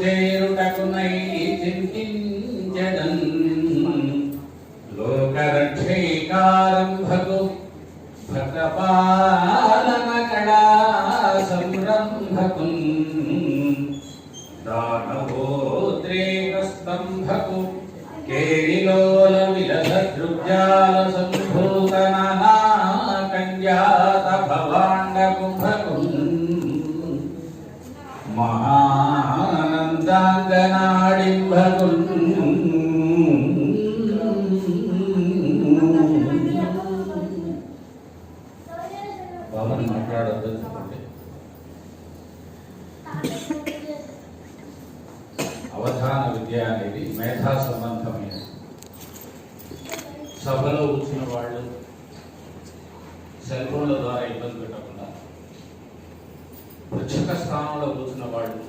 చేరుటకునై చింతించదన్ లోకరక్షైకారంభకు భద్రపాలన సంరంభకున్ దానవోద్రేకస్తంభకు కేళిలోల విలస సంభూతన కంజాత భవాండ కుంభకున్ మహా అవధాన విద్య అనేది మేధా సంబంధమైనది సభలో కూర్చున్న వాళ్ళు సెల్ ఫోన్ల ద్వారా ఇబ్బంది పెట్టకుండా పృచ్ఛక స్థానంలో కూర్చున్న వాళ్ళు